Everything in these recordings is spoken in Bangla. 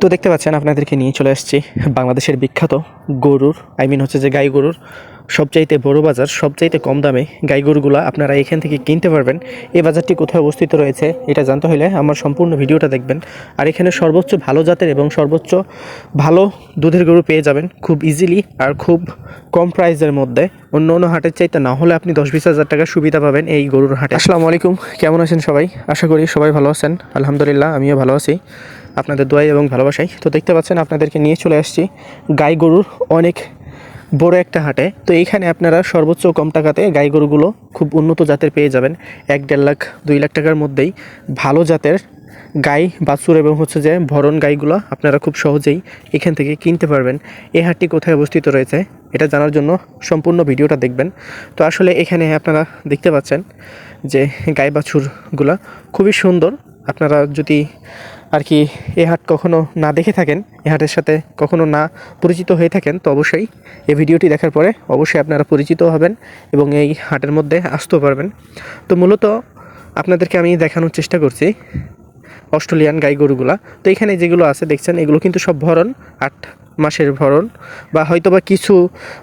তো দেখতে পাচ্ছেন, আপনাদেরকে নিয়ে চলে আসছি বাংলাদেশের বিখ্যাত গরুর আই মিন হচ্ছে যে গাই গরুর, সবচাইতে বড় বাজার, সবচাইতে কম দামে গাই গরুগুলো আপনারা এখান থেকে কিনতে পারবেন। এই বাজারটি কোথায় অবস্থিত রয়েছে, এটা জানতে হলে আমার সম্পূর্ণ ভিডিওটা দেখবেন। আর এখানে সর্বোচ্চ ভালো জাতের এবং সর্বোচ্চ ভালো দুধের গরু পেয়ে যাবেন খুব ইজিলি আর খুব কম প্রাইসের মধ্যে। অন্য অন্য হাটের চাইতে না হলে আপনি দশ বিশ হাজার টাকার সুবিধা পাবেন এই গরুর হাটে। আসসালামু আলাইকুম, কেমন আছেন সবাই? আশা করি সবাই ভালো আছেন। আলহামদুলিল্লাহ, আমিও ভালো আছি। আপনাদের দোয়াই এবং ভালোবাসাই। তো দেখতে পাচ্ছেন আপনাদেরকে নিয়ে চলে আসছি গাই গরুর অনেক বড় একটা হাটে। তো এইখানে আপনারা সর্বোচ্চ কম টাকাতে গাই গরুগুলো খুব উন্নত জাতের পেয়ে যাবেন। এক দেড় লাখ, দুই লাখ টাকার মধ্যেই ভালো জাতের গাই, বাছুর এবং হচ্ছে যে ভরণ গাইগুলো আপনারা খুব সহজেই এখান থেকে কিনতে পারবেন। এই হাটটি কোথায় অবস্থিত রয়েছে, এটা জানার জন্য সম্পূর্ণ ভিডিওটা দেখবেন। তো আসলে এখানে আপনারা দেখতে পাচ্ছেন যে গাই, বাছুরগুলা খুবই সুন্দর। আপনারা যদি আর কি এ হাট কখনো না দেখে থাকেন এ হাটের সাথে কখনো না পরিচিত হয়ে থাকেন, তো অবশ্যই এই ভিডিওটি দেখার পরে অবশ্যই আপনারা পরিচিত হবেন এবং এই হাটের মধ্যে আসতেও পারবেন। তো মূলত আপনাদেরকে আমি দেখানোর চেষ্টা করছি অস্ট্রেলিয়ান গাই গরুগুলা। তো এখানে যেগুলো আছে, দেখছেন, এগুলো কিন্তু সব ভরণ, আট মাসের ভরণ বা হয়তো বা কিছু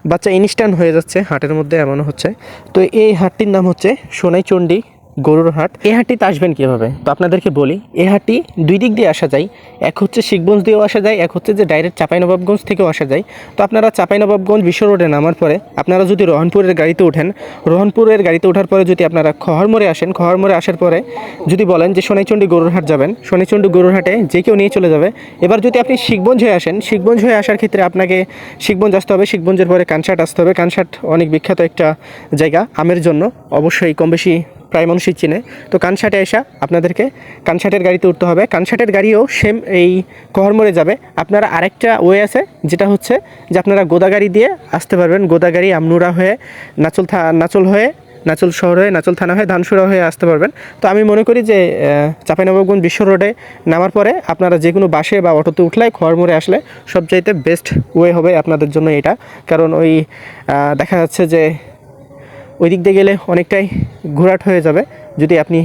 বাচ্চা ইনস্ট্যান্ট হয়ে যাচ্ছে হাটের মধ্যে এমন হচ্ছে। তো এই হাটটির নাম হচ্ছে সোনাইচণ্ডী গরুর হাট। এই হাটটিতে আসবেন কীভাবে? তো আপনাদেরকে বলি, এ হাটটি দুই দিক দিয়ে আসা যায়। এক হচ্ছে শিখগঞ্জ দিয়েও আসা যায়, এক হচ্ছে যে ডাইরেক্ট চাঁপাইনবাবগঞ্জ থেকেও আসা যায়। তো আপনারা চাঁপাইনবাবগঞ্জ বিশ্ব রোডে নামার পরে, আপনারা যদি রহনপুরের গাড়িতে ওঠেন, রহনপুরের গাড়িতে ওঠার পরে যদি আপনারা খহরমোড়ে আসেন, খহরমোড়ে আসার পরে যদি বলেন যে সোনাইচণ্ডী গরুর হাট যাবেন সোনাইচণ্ডী গরুর হাটে যে কেউ নিয়ে চলে যাবে। এবার যদি আপনি শিখগঞ্জ হয়ে আসেন, শিখগঞ্জ হয়ে আসার ক্ষেত্রে আপনাকে শিখগঞ্জ আসতে হবে, শিখগঞ্জের পরে কানসাট আসতে হবে। কানসাট অনেক বিখ্যাত একটা জায়গা, আমের জন্য। অবশ্যই কম বেশি প্রায় মানুষই চিনে। তো কানসাটে এসা আপনাদেরকে, কানসাটের গাড়িতে উঠতে হবে। কানসাটের গাড়িও সেম এই কহরমোড়ে যাবে। আপনারা আরেকটা ওয়ে আছে, যেটা হচ্ছে যে আপনারা গোদাগাড়ি দিয়ে আসতে পারবেন। গোদাগাড়ি আমনুরা হয়ে, নাচল থা নাচল হয়ে, নাচল শহর হয়ে, নাচল থানা হয়ে, ধানসুরা হয়ে আসতে পারবেন। তো আমি মনে করি যে চাঁপাইনবাবগঞ্জ বিশ্ব রোডে নামার পরে আপনারা যে কোনো বাসে বা অটোতে উঠলে খড়মোড়ে আসলে সবচাইতে বেস্ট ওয়ে হবে আপনাদের জন্য এটা। কারণ ওই দেখা যাচ্ছে যে ওই দিক দিয়ে গেলে অনেকটাই ঘোরাট হয়ে যাবে। যদি আপনি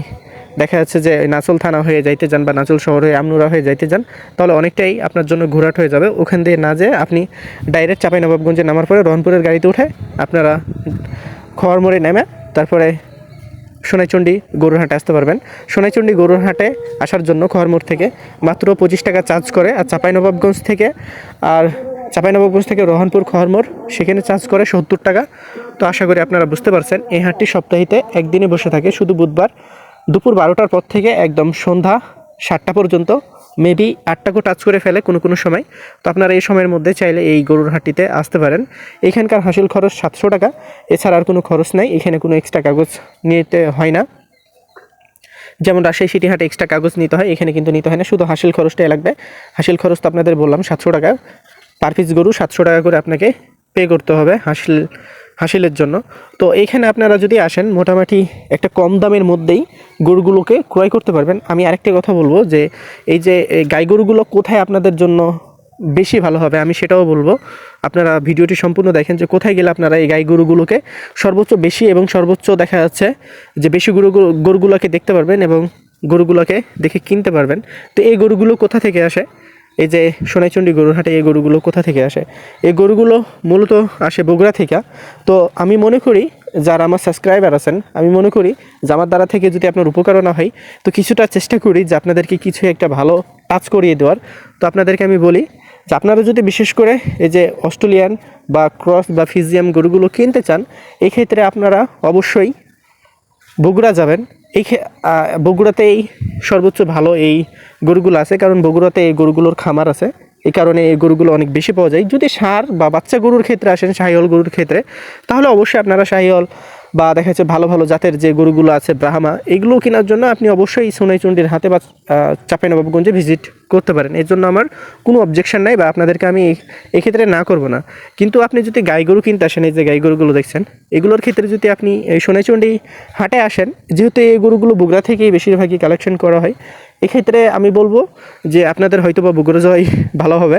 দেখা যাচ্ছে যে নাচল থানা হয়ে যাইতে যান বা নাচল শহর হয়ে আমনুরা হয়ে যাইতে যান, তাহলে অনেকটাই আপনার জন্য ঘোরাট হয়ে যাবে। ওখান দিয়ে না যেয়ে আপনি ডাইরেক্ট চাঁপাইনবাবগঞ্জে নামার পরে রহনপুরের গাড়িতে উঠে আপনারা খোয়ার মোড়ে নেমে তারপরে সোনাইচণ্ডী গরুরহাটে আসতে পারবেন। সোনাইচণ্ডী গরুরহাটে আসার জন্য খোয়ারমোড় থেকে মাত্র পঁচিশ টাকা চার্জ করে আর চাঁপাইনবাবগঞ্জ থেকে আর চাঁপাইনবাবগঞ্জ থেকে রহনপুর খোয়ারমোড় সেখানে চার্জ করে সত্তর টাকা। তো আশা করি আপনারা বুঝতে পারছেন, এই হাটটি সপ্তাহিতে একদিনে বসে থাকে, শুধু বুধবার। দুপুর বারোটার পর থেকে একদম সন্ধ্যা সাতটা পর্যন্ত মেবি আটটাকেও টাচ করে ফেলে কোনো কোনো সময়। তো আপনারা এই সময়ের মধ্যে চাইলে এই গরুর হাটটিতে আসতে পারেন। এখানকার হাসিল খরচ সাতশো টাকা, এছাড়া আর কোনো খরচ নাই, এখানে কোনো এক্সট্রা কাগজ নিতে হয় না। যেমন রাজশাহী সিটি হাটে এক্সট্রা কাগজ নিতে হয়, এখানে কিন্তু নিতে হয় না, শুধু হাসিল খরচটাই লাগবে। হাসিল খরচ তো আপনাদের বললাম, সাতশো টাকা। পার পিস গরু সাতশো টাকা করে আপনাকে পে করতে হবে হাসিল, হাসিলের জন্য। তো এইখানে আপনারা যদি আসেন, মোটামুটি একটা কম দামের মধ্যেই গরুগুলোকে ক্রয় করতে পারবেন। আমি আরেকটা কথা বলব যে, এই যে গাই গরুগুলো কোথায় আপনাদের জন্য বেশি ভালো হবে, আমি সেটাও বলব। আপনারা ভিডিওটি সম্পূর্ণ দেখেন যে, কোথায় গেলে আপনারা এই গাই গরুগুলোকে সর্বোচ্চ বেশি এবং সর্বোচ্চ দেখা যাচ্ছে যে, বেশি গরু, গরুগুলোকে দেখতে পারবেন এবং গরুগুলোকে দেখে কিনতে পারবেন। তো এই গরুগুলো কোথা থেকে আসে? এই যে সোনাইচণ্ডী গরুর হাটে এই গরুগুলো কোথা থেকে আসে? এই গরুগুলো মূলত আসে বগুড়া থেকে। তো আমি মনে করি, যারা আমার সাবস্ক্রাইবার আছেন, আমি মনে করি যে আমার দ্বারা থেকে যদি আপনার উপকারও না হয়, তো কিছুটা চেষ্টা করি যে আপনাদেরকে কিছু একটা ভালো টাচ করিয়ে দেওয়ার। তো আপনাদেরকে আমি বলি যে আপনারা যদি বিশেষ করে এই যে অস্ট্রেলিয়ান বা ক্রস বা ফিজিয়াম গরুগুলো কিনতে চান এক্ষেত্রে আপনারা অবশ্যই বগুড়া যাবেন। এই বগুড়াতেই সর্বোচ্চ ভালো এই গরুগুলো আছে, কারণ বগুড়াতে এই গরুগুলোর খামার আছে। এই কারণে এই গরুগুলো অনেক বেশি পাওয়া যায়। যদি সার বা বাচ্চা গরুর ক্ষেত্রে আসেন শাহিওল গরুর ক্ষেত্রে, তাহলে অবশ্যই আপনারা শাহিওল বা দেখা যাচ্ছে ভালো ভালো জাতের যে গরুগুলো আছে ব্রাহ্মা এগুলো কেনার জন্য আপনি অবশ্যই সোনাইচন্ডির হাতে বা আহ, চাঁপাইনবাবগঞ্জে ভিজিট করতে পারেন। এর জন্য আমার কোনো অবজেকশন নাই বা আপনাদেরকে আমি এক্ষেত্রে না করব না। কিন্তু আপনি যদি গাই গরু কিনতে আসেন এই যে গাই গরুগুলো দেখছেন এগুলোর ক্ষেত্রে যদি আপনি এই সোনাইচন্ডি হাটে আসেন যেহেতু এই গরুগুলো বগুড়া থেকেই বেশিরভাগই কালেকশন করা হয় এক্ষেত্রে আমি বলব যে আপনাদের হয়তো বা বগুড়া যাওয়াই ভালো হবে।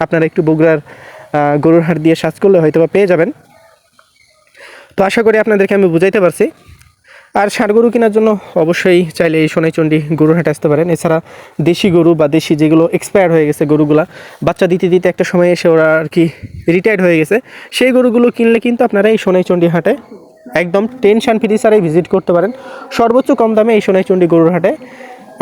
আপনারা একটু বগুড়ার গরুর হাট দিয়ে সার্চ করলে হয়তো বা পেয়ে যাবেন। তো আশা করি আপনাদেরকে আমি বুঝাইতে পারছি। আর ষাঁড় গরু কেনার জন্য অবশ্যই চাইলে এই সোনাইচন্ডী গরুর হাটে আসতে পারেন। এছাড়া দেশি গরু বা দেশি যেগুলো এক্সপায়ার হয়ে গেছে গরুগুলা, বাচ্চা দিতে দিতে একটা সময় এসে ওরা আর কি রিটায়ার্ড হয়ে গেছে। সেই গরুগুলো কিনলে কিন্তু আপনারা এই সোনাইচন্ডী হাটে একদম টেনশান ফ্রি ছাড়াই ভিজিট করতে পারেন। সর্বোচ্চ কম দামে এই সোনাইচন্ডী গরুর হাটে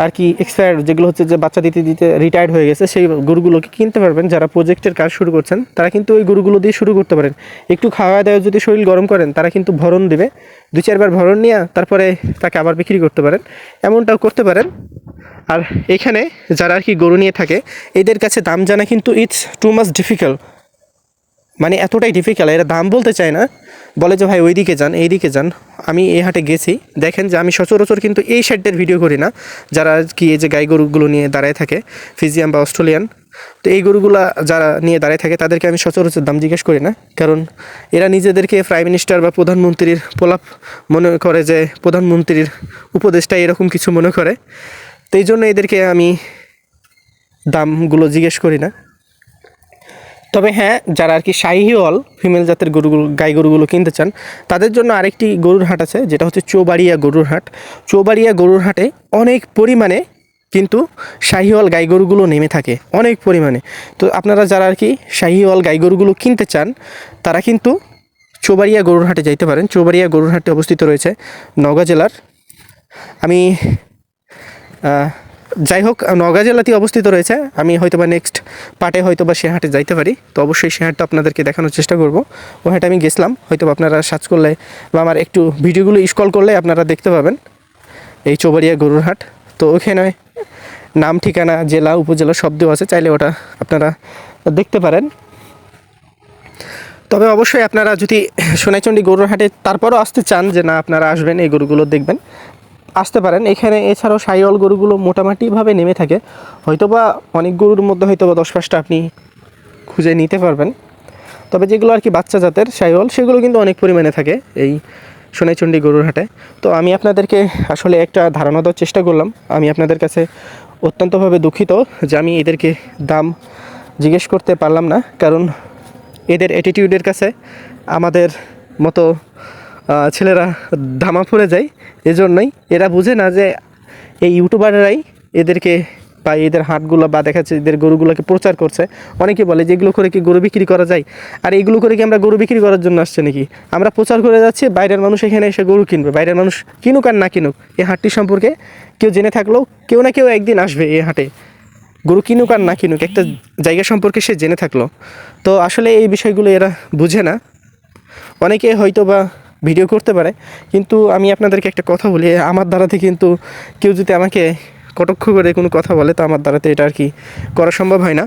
আর কি এক্সপায়ার যেগুলো হচ্ছে যে বাচ্চা দিতে দিতে রিটায়ার্ড হয়ে গেছে, সেই গরুগুলোকে কিনতে পারবেন। যারা প্রজেক্টের কাজ শুরু করছেন, তারা কিন্তু ওই গরুগুলো দিয়ে শুরু করতে পারেন। একটু খাওয়া দাওয়া যদি শরীর গরম করেন, তারা কিন্তু ভরণ দেবে। দু চারবার ভরণ নিয়ে তারপরে তাকে আবার বিক্রি করতে পারেন। এমনটাও করতে পারেন। আর এখানে যারা আর কি গরু নিয়ে থাকে, এদের কাছে দাম জানা কিন্তু ইটস টু মাচ ডিফিকাল্ট মানে এতটাই ডিফিকাল্ট এরা দাম বলতে চায় না। বলে যে, ভাই, ওইদিকে যান, এইদিকে যান। আমি এই হাটে গেছি। দেখেন যে, আমি সচরাচর কিন্তু এই সাইডের ভিডিও করি না। যারা কি এই যে গাই গরুগুলো নিয়ে দাঁড়ায় থাকে ফিজিয়াম বা অস্ট্রেলিয়ান তো এই গরুগুলা যারা নিয়ে দাঁড়ায় থাকে, তাদেরকে আমি সচরাচর দাম জিজ্ঞেস করি না। কারণ এরা নিজেদেরকে প্রাইম মিনিস্টার বা প্রধানমন্ত্রীর পোলাপ মনে করে যে, প্রধানমন্ত্রীর উপদেষ্টা এরকম কিছু মনে করে। তো এই জন্য এদেরকে আমি দামগুলো জিজ্ঞেস করি না। তবে হ্যাঁ যারা আর কি শাহিওয়াল ফিমেল জাতের গরুগুলো, গাই গরুগুলো কিনতে চান, তাদের জন্য আরেকটি গরুর হাট আছে, যেটা হচ্ছে চৌবাড়িয়া গরুর হাট। চৌবাড়িয়া গরুর হাটে অনেক পরিমাণে কিন্তু শাহিওয়াল গাই গরুগুলো নেমে থাকে, অনেক পরিমাণে। তো আপনারা যারা আর কি শাহিওয়াল গাই গরুগুলো কিনতে চান, তারা কিন্তু চৌবাড়িয়া গরুর হাটে যাইতে পারেন। চৌবাড়িয়া গরুর হাটে অবস্থিত রয়েছে নওগাঁ জেলার। আমি যাই হোক, নওগাঁ জেলাতে অবস্থিত রয়েছে। আমি হয়তো বা নেক্সট পার্টে হয়তো বা সে হাটে যাইতে পারি। তো অবশ্যই সে হাটটা আপনাদেরকে দেখানোর চেষ্টা করব। ও হাটে আমি গেছিলাম। হয়তো আপনারা সার্চ করলে বা আমার একটু ভিডিওগুলো স্কল করলে আপনারা দেখতে পাবেন। এই চৌবাড়িয়া গরুর হাট। তো ওখানে নাম, ঠিকানা, জেলা, উপজেলা সব দেওয়া আছে। চাইলে ওটা আপনারা দেখতে পারেন। তবে অবশ্যই আপনারা যদি সোনাইচন্ডী গরুর হাটে তারপরও আসতে চান যে না, আপনারা আসবেন, এই গরুগুলো দেখবেন। আসতে পারেন। এখানে এছাড়াও সাইওয়াল গরুগুলো মোটামুটিভাবে নেমে থাকে। হয়তোবা অনেক গরুর মধ্যে হয়তোবা দশ পাঁচটা আপনি খুঁজে নিতে পারবেন। তবে যেগুলো আর কি বাচ্চা জাতের সাইওয়াল, সেগুলো কিন্তু অনেক পরিমাণে থাকে এই সোনাইচন্ডী গরুর হাটে। তো আমি আপনাদেরকে আসলে একটা ধারণা দেওয়ার চেষ্টা করলাম। আমি আপনাদের কাছে অত্যন্তভাবে দুঃখিত যে আমি এদেরকে দাম জিজ্ঞেস করতে পারলাম না। কারণ এদের অ্যাটিটিউডের কাছে আমাদের মতো ছেলেরা ধামা পড়ে যায়, এজন্যই। এরা বুঝে না যে এই ইউটিউবাররাই এদেরকে বা এদের হাটগুলো বা দেখা যাচ্ছে এদের গরুগুলোকে প্রচার করছে। অনেকে বলে যে এগুলো করে কি গরু বিক্রি করা যায়? আর এগুলো করে কি আমরা গরু বিক্রি করার জন্য আসছে নাকি? আমরা প্রচার করে যাচ্ছি, বাইরের মানুষ এখানে এসে গরু কিনবে, বাইরের মানুষ কিনুক আর না কিনুক। এই হাটটি সম্পর্কে কেউ জেনে থাকলেও কেউ না কেউ একদিন আসবে এই হাটে। গরু কিনুক আর না কিনুক একটা জায়গা সম্পর্কে সে জেনে থাকল। তো আসলে এই বিষয়গুলো এরা বুঝে না। অনেকে হয়তো বা ভিডিও করতে পারে। কিন্তু আমি আপনাদেরকে একটা কথা বলি, আমার দ্বারাতে কিন্তু কেউ যদি আমাকে কটক্ষ করে কোনো কথা বলে, তো আমার দ্বারাতে এটা আর কি করা সম্ভব হয় না।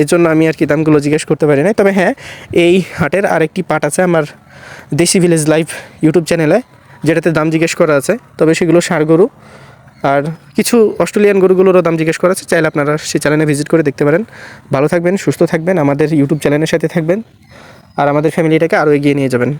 এর জন্য আমি আর কি দামগুলো জিজ্ঞেস করতে পারি না তবে হ্যাঁ এই হাটের আরেকটি পার্ট আছে আমার দেশি ভিলেজ লাইভ ইউটিউব চ্যানেলে, যেটাতে দাম জিজ্ঞেস করা আছে। তবে সেগুলো সার গরু আর কিছু অস্ট্রেলিয়ান গরুগুলোরও দাম জিজ্ঞেস করা আছে। চাইলে আপনারা সেই চ্যানেলে ভিজিট করে দেখতে পারেন। ভালো থাকবেন, সুস্থ থাকবেন, আমাদের ইউটিউব চ্যানেলের সাথে থাকবেন, আর আমাদের ফ্যামিলিটাকে আরও এগিয়ে নিয়ে যাবেন।